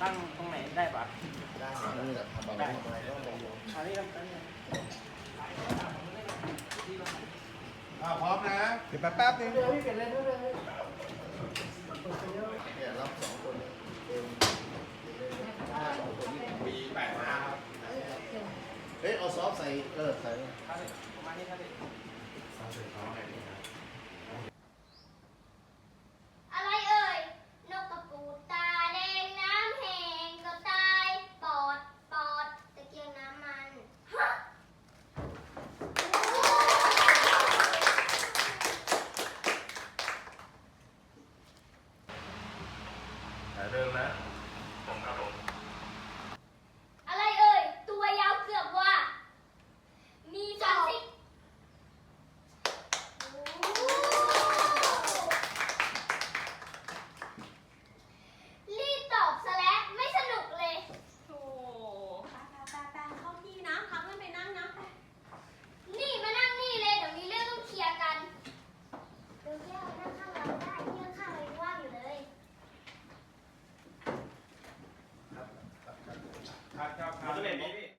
ตั้งตรงไหนได้ปะได้นี่แหละทำอะไรทำอะไรก็ลงลงอันนี้ทำกันเนี่ยอ่าพร้อมนะเดี๋ยวแป๊บแป๊บนึงเดี๋ยวพี่เปลี่ยนเลยด้วยเลยเนี่ยรับสองคนเองห้าสองคนนี่มีแปดห้าครับเฮ้ยเอาซอฟใส่เออใส่ครับพี่ประมาณนี้ครับพี่อะไรเอ่ย นกกระปูดตาแดงน้ำแห้งก็ตาย ปอด ปอด ตะเกียงน้ำมัน ฮะ ถ่าย เดิมนะผมครับผม